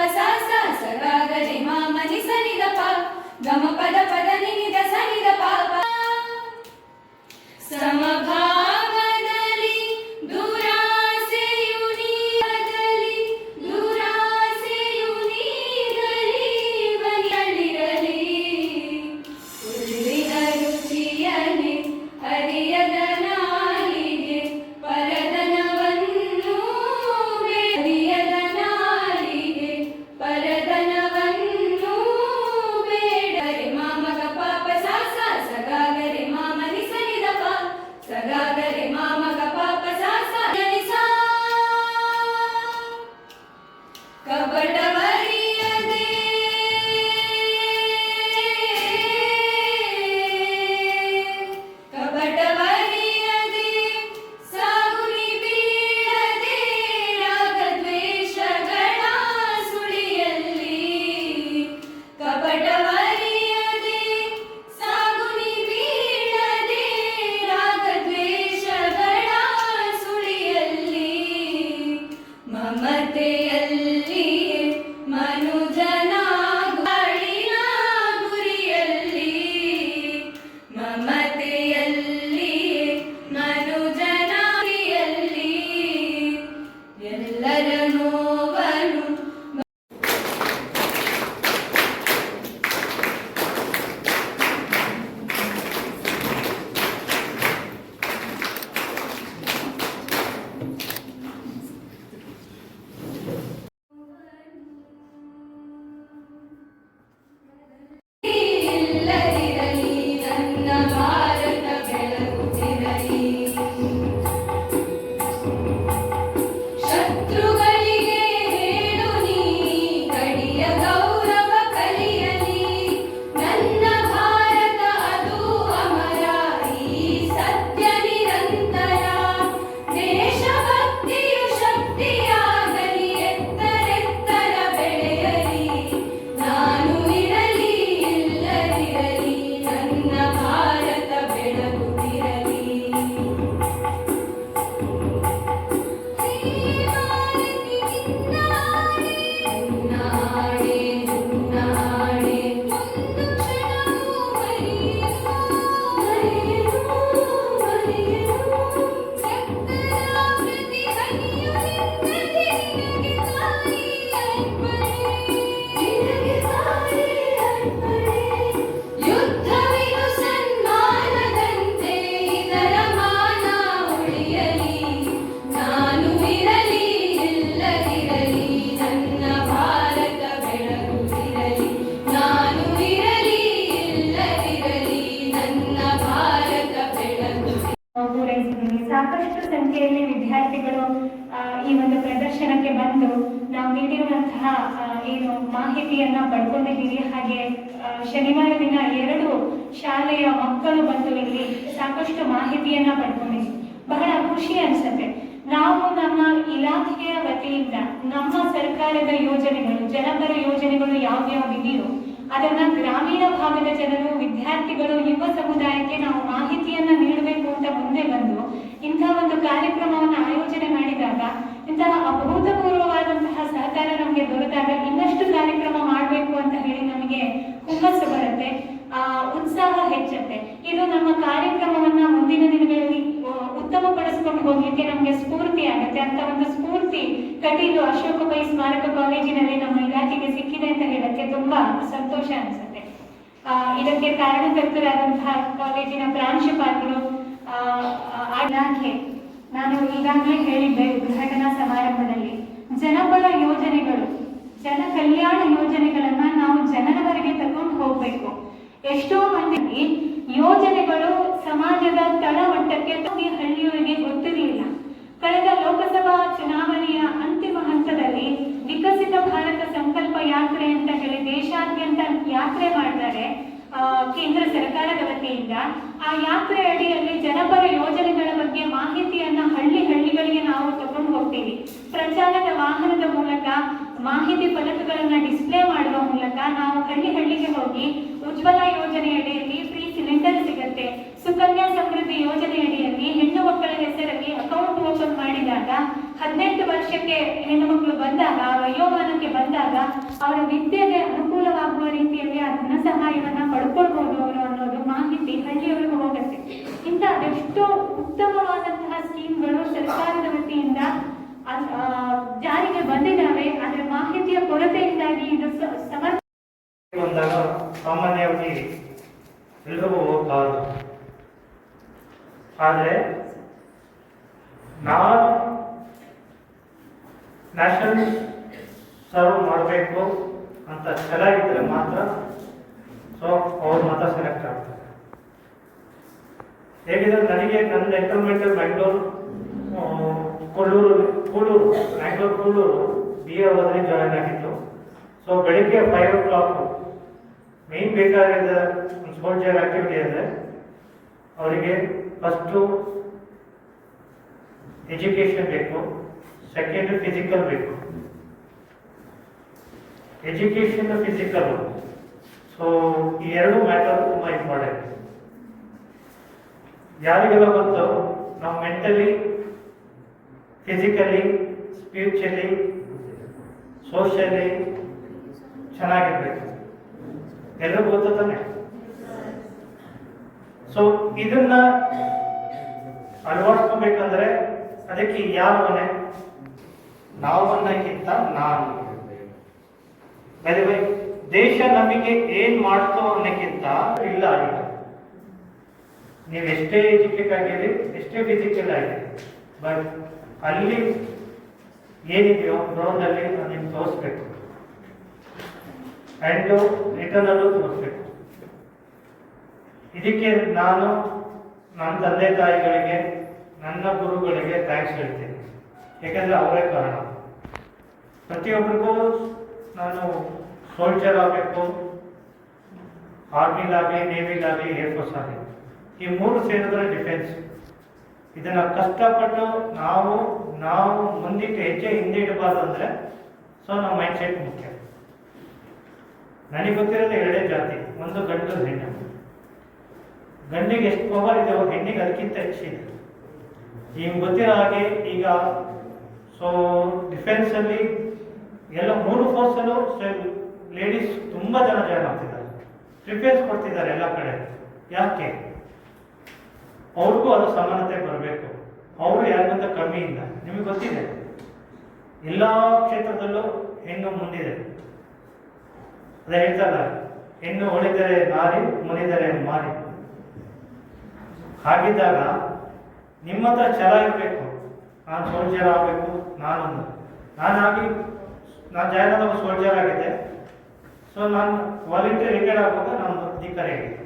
ಪ ಸ ಸ ಸ ಗ ಗ ರಿ ಮ ಮ ನಿ ಸ ನಿ ದ ಪ ಗ ಮ ಪ ದ ಪ ಸಂಖ್ಯೆಯಲ್ಲಿ ವಿದ್ಯಾರ್ಥಿಗಳು ಈ ಒಂದು ಪ್ರದರ್ಶನಕ್ಕೆ ಬಂದು ನಾವು ನೀಡಿರುವಂತಹ ಏನು ಮಾಹಿತಿಯನ್ನ ಪಡ್ಕೊಂಡಿದ್ದೀವಿ. ಹಾಗೆ ಶನಿವಾರ ದಿನ ಎರಡು ಶಾಲೆಯ ಮಕ್ಕಳು ಬಂದು ಇಲ್ಲಿ ಸಾಕಷ್ಟು ಮಾಹಿತಿಯನ್ನ ಪಡ್ಕೊಂಡಿದ್ವಿ. ಬಹಳ ಖುಷಿ ಅನ್ಸುತ್ತೆ. ನಾವು ನಮ್ಮ ಇಲಾಖೆಯ ವತಿಯಿಂದ, ನಮ್ಮ ಸರ್ಕಾರದ ಯೋಜನೆಗಳು, ಜನಪರ ಯೋಜನೆಗಳು ಯಾವ್ಯಾವ ಇದೆಯೋ, ಅದನ್ನ ಗ್ರಾಮೀಣ ಭಾಗದ ಜನರು, ವಿದ್ಯಾರ್ಥಿಗಳು, ಯುವ ಸಮುದಾಯಕ್ಕೆ ನಾವು ಮಾಹಿತಿಯನ್ನ ನೀಡಬೇಕು ಅಂತ ಮುಂದೆ ಬಂದು ಇಂತಹ ಒಂದು ಕಾರ್ಯಕ್ರಮವನ್ನು ಆಯೋಜನೆ ಮಾಡಿದಾಗ, ಇಂತಹ ಅಭೂತಪೂರ್ವವಾದಂತಹ ಸಹಕಾರ ನಮಗೆ ದೊರೆತಾಗ ಇನ್ನಷ್ಟು ಕಾರ್ಯಕ್ರಮ ಮಾಡಬೇಕು ಅಂತ ಹೇಳಿ ನಮಗೆ ಹುಮ್ಮಸ್ಸು ಬರುತ್ತೆ, ಆ, ಉತ್ಸಾಹ ಹೆಚ್ಚುತ್ತೆ. ಇದು ನಮ್ಮ ಕಾರ್ಯಕ್ರಮವನ್ನ ಮುಂದಿನ ದಿನಗಳಲ್ಲಿ ಉತ್ತಮ ಪಡಿಸಿಕೊಂಡು ಹೋಗ್ಲಿಕ್ಕೆ ನಮಗೆ ಸ್ಫೂರ್ತಿ ಆಗುತ್ತೆ. ಅಂತ ಒಂದು ಸ್ಫೂರ್ತಿ ಕಟೀಲು ಅಶೋಕ ಪೈ ಸ್ಮಾರಕ ಕಾಲೇಜಿನಲ್ಲಿ ನಮ್ಮ ಇಲಾಖೆಗೆ ಸಿಕ್ಕಿದೆ ಅಂತ ಹೇಳಕ್ಕೆ ತುಂಬಾ ಸಂತೋಷ ಅನಿಸುತ್ತೆ. ಇದಕ್ಕೆ ಕಾರಣಕರ್ತರಾದಂತಹ ಕಾಲೇಜಿನ ಪ್ರಾಂಶುಪಾಲರು ಇಲಾಖೆ ನಾನು ಈಗಾಗಲೇ ಹೇಳಿದ್ದೆ ಉದ್ಘಾಟನಾ ಸಮಾರಂಭದಲ್ಲಿ. ಜನಪರ ಯೋಜನೆಗಳು ಜನ ಕಲ್ಯಾಣ ಯೋಜನೆಗಳನ್ನ ನಾವು ಜನರವರೆಗೆ ತಗೊಂಡು ಹೋಗ್ಬೇಕು. ಎಷ್ಟೋ ಮಂದಿ ಯೋಜನೆಗಳು ಸಮಾಜದ ತಳಮಟ್ಟಕ್ಕೆ ಹಳ್ಳಿಯವರಿಗೆ ಗೊತ್ತಿರಲಿಲ್ಲ. ಕಳೆದ ಲೋಕಸಭಾ ಚುನಾವಣೆಯ ಅಂತಿಮ ಹಂತದಲ್ಲಿ ವಿಕಸಿತ ಭಾರತ ಸಂಕಲ್ಪ ಯಾತ್ರೆ ಅಂತ ಹೇಳಿ ದೇಶಾದ್ಯಂತ ಯಾತ್ರೆ ಮಾಡಿದ್ದಾರೆ ಕೇಂದ್ರ ಸರ್ಕಾರದ ವತಿಯಿಂದ ಆ ಯಾತ್ರೆ ಅಡಿಯಲ್ಲಿ ಜನಪರ ಯೋಜನೆಗಳ ಬಗ್ಗೆ ಮಾಹಿತಿಯನ್ನ ಹಳ್ಳಿ ಹಳ್ಳಿಗಳಿಗೆ ನಾವು ತಗೊಂಡು ಹೋಗ್ತೀವಿ. ಪ್ರಚಾರದ ವಾಹನದ ಮೂಲಕ ಮಾಹಿತಿ ಫಲಕಗಳನ್ನ ಡಿಸ್ಪ್ಲೇ ಮಾಡುವ ಮೂಲಕ ನಾವು ಹಳ್ಳಿ ಹಳ್ಳಿಗೆ ಹೋಗಿ ಉಜ್ವಲ ಯೋಜನೆ ಅಡಿಯಲ್ಲಿ ಫ್ರೀ ಸಿಲಿಂಡರ್ ಸಿಗುತ್ತೆ. ಸುಕನ್ಯಾ ಸಮೃದ್ಧಿ ಯೋಜನೆ ಅಡಿಯಲ್ಲಿ ಹೆಣ್ಣು ಮಕ್ಕಳ ಹೆಸರಲ್ಲಿ ಅಕೌಂಟ್ ಓಪನ್ ಮಾಡಿದಾಗ, ಹದಿನೆಂಟು ವರ್ಷಕ್ಕೆ ಹೆಣ್ಣು ಮಕ್ಕಳು ಬಂದಾಗ, ವಯೋಮಾನಕ್ಕೆ ಬಂದಾಗ, ಅವರ ವಿದ್ಯೆಗೆ ಅನುಕೂಲವಾಗುವ ರೀತಿಯಲ್ಲಿ ಧನ ಸಹಾಯವನ್ನ ಪಡ್ಕೊಳ್ಬಹುದು ಅವರು ಅನ್ನೋದು ಮಾಹಿತಿ ಹಳ್ಳಿಯವರೆಗೂ ಹೋಗುತ್ತೆ. ಇಂಥ ಅದೆಷ್ಟೋ ಉತ್ತಮವಾದಂತಹ ಸ್ಕೀಮ್ಗಳು ಸರ್ಕಾರದ ವತಿಯಿಂದ ಜಾರಿಗೆ ಬಂದಿದ್ದಾವೆ. ಆದರೆ ಮಾಹಿತಿಯ ಕೊರತೆಯಿಂದಾಗಿ ಇದು ಸಮರ್ಥ ಸಾಮಾನ್ಯವಾಗಿ ಎಲ್ರಿಗೂ ಹೋಗಬಾರದು. ಆದರೆ ನಾನು ನ್ಯಾಷನಲ್ ಸರ್ವ್ ಮಾಡಬೇಕು. ಅಂತ ಚೆನ್ನಾಗಿದ್ದರೆ ಮಾತ್ರ ಸೊ ಅವ್ರು ಮಾತ್ರ ಸೆಲೆಕ್ಟ್ ಆಗ್ತಾರೆ. ಹೇಗಿದ್ರೆ ನನಗೆ ನನ್ನ ಎಂಟರ್ಮೆಂಟಲ್ ಬ್ಯಾಂಗ್ಳೂರು ಆ, ಕೊಲ್ಲೂರು ಕೂಳೂರು ಬ್ಯಾಂಗ್ಳೂರು ಕೂಳೂರು ಬಿ ಎ ಓದಲ್ಲಿ ಜಾಯಿನ್ ಆಗಿತ್ತು ಸೊ ಬೆಳಿಗ್ಗೆ ಫೈವ್ ಓ ಕ್ಲಾಕು ಮೇನ್ ಬೇಕಾಗಿದ್ದ ಸೋಲ್ಜರ್ ಆಕ್ಟಿವಿಟಿ ಅಂದರೆ ಅವರಿಗೆ ಫಸ್ಟು ಎಜುಕೇಷನ್ ಬೇಕು ಸೆಕೆಂಡ್ ಫಿಸಿಕಲ್ ಬೇಕು. ಎಜುಕೇಷನ್ ಫಿಸಿಕಲ್ ಸೊ ಈ ಎರಡು ಮ್ಯಾಟರ್ ತುಂಬಾ ಇಂಪಾರ್ಟೆಂಟ್ ಯಾರಿಗೆಲ್ಲ ಗೊತ್ತು? ನಾವು ಮೆಂಟಲಿ ಫಿಸಿಕಲಿ ಸ್ಪಿರಿಚುಲಿ ಸೋಷಿಯಲಿ ಚೆನ್ನಾಗಿರ್ಬೇಕು. ಗೊತ್ತು ತಾನೆ? ಸೊ ಇದನ್ನ ಅಳವಡಿಸ್ಕೋಬೇಕಂದ್ರೆ ಅದಕ್ಕೆ ಯಾವ ಮನೆ? ನಾವು ಅನ್ನಕ್ಕಿಂತ ನಾನು. ದೇಶ ನಮಗೆ ಏನ್ ಮಾಡ್ತೋ ಅನ್ನಕ್ಕಿಂತ ಇಲ್ಲ ಈಗ. ನೀವು ಎಷ್ಟೇ ಎಜುಕೇಟ್ ಆಗಿರಿ ಎಷ್ಟೇ ಫಿಸಿಕಲ್ ಆಗಿರಿ ಬಟ್ ಅಲ್ಲಿ ಏನಿದೆಯೋ ಗ್ರೌಂಡಲ್ಲಿ ನಿಮ್ಗೆ ತೋರಿಸ್ಬೇಕು. ರಿಟರ್ನ್ ಅಲ್ಲೂ ತೋರಿಸ್ಬೇಕು. ಇದಕ್ಕೆ ನಾನು ನನ್ನ ತಂದೆ ತಾಯಿಗಳಿಗೆ, ನನ್ನ ಗುರುಗಳಿಗೆ ಥ್ಯಾಂಕ್ಸ್ ಹೇಳ್ತೀನಿ. ಯಾಕಂದ್ರೆ ಅವರೇ ಕಾರಣ. ಪ್ರತಿಯೊಬ್ಬರಿಗೂ ನಾನು ಸೋಲ್ಜರ್ ಆಗಬೇಕು ಆರ್ಮಿಲಾಗಲಿ ನೇವಿಲಾಗಲಿ ಏರ್ಫೋರ್ಸ್ ಆಗಲಿ ಈ ಮೂರು ಸೇರಿದ್ರೆ ಡಿಫೆನ್ಸ್. ಇದನ್ನ ಕಷ್ಟಪಟ್ಟು ನಾವು ನಾವು ಮುಂದಕ್ಕೆ ಹೆಜ್ಜೆ ಹಿಂದೆ ಇಡಬಾರ್ದು ಅಂದರೆ ಸೊ ನಮ್ಮ ಮೈಂಡ್ ಸೆಟ್ ಮುಖ್ಯ. ನನಗೆ ಗೊತ್ತಿರೋದು ಎರಡೇ ಜಾತಿ, ಒಂದು ಗಂಡು, ಹೆಣ್ಣು. ಗಂಡಿಗೆ ಎಷ್ಟು ಪವರ್ ಇದೆ ಹೆಣ್ಣಿಗೆ ಅದಕ್ಕಿಂತ ಹೆಚ್ಚಿದೆ ಈಗ ಗೊತ್ತಿರೋ ಹಾಗೆ ಈಗ ಸೊ ಡಿಫೆನ್ಸಲ್ಲಿ ಎಲ್ಲ ಮೂರು ಫೋರ್ಸಲ್ಲೂ ಲೇಡೀಸ್ ತುಂಬ ಜನ ಜಾಯ್ನ್ ಆಗ್ತಿದ್ದಾರೆ. ಪ್ರಿಫರೆನ್ಸ್ ಕೊಡ್ತಿದ್ದಾರೆ ಎಲ್ಲ ಕಡೆ. ಯಾಕೆ? ಅವ್ರಿಗೂ ಅದು ಸಮಾನತೆ ಬರಬೇಕು. ಅವರು ಯಾರಿಗಿಂತ ಕಮ್ಮಿ ಇಲ್ಲ ನಿಮಗೆ ಗೊತ್ತಿದೆ? ಎಲ್ಲ ಕ್ಷೇತ್ರದಲ್ಲೂ ಹೆಣ್ಣು ಮುಂದಿದೆ. ಅದೇ ಹೇಳ್ತಲ್ಲ ಹೆಣ್ಣು ಹೊಳಿದರೆ ನಾರಿ, ಮುನಿದರೆ ಮಾರಿ. ಹಾಗಿದ್ದಾಗ ನಿಮ್ಮ ಹತ್ರ ಇರಬೇಕು. ನಾನು ಸೋಲ್ಜರ್ ಆಗಬೇಕು, ನಾನೊಂದು. ನಾನಾಗಿ ನಾನು ಜಾಯ್ನ್ ಆದ ಸೋಲ್ಜರ್ ಆಗಿದ್ದೆ. ಸೊ ನಾನು ವಾಲಂಟಿಯರ್ ರಿಟೈರ್ಡ್ ಆಗುವಾಗ ನಾನು ಅಧಿಕಾರಿ ಆಗಿದ್ದೆ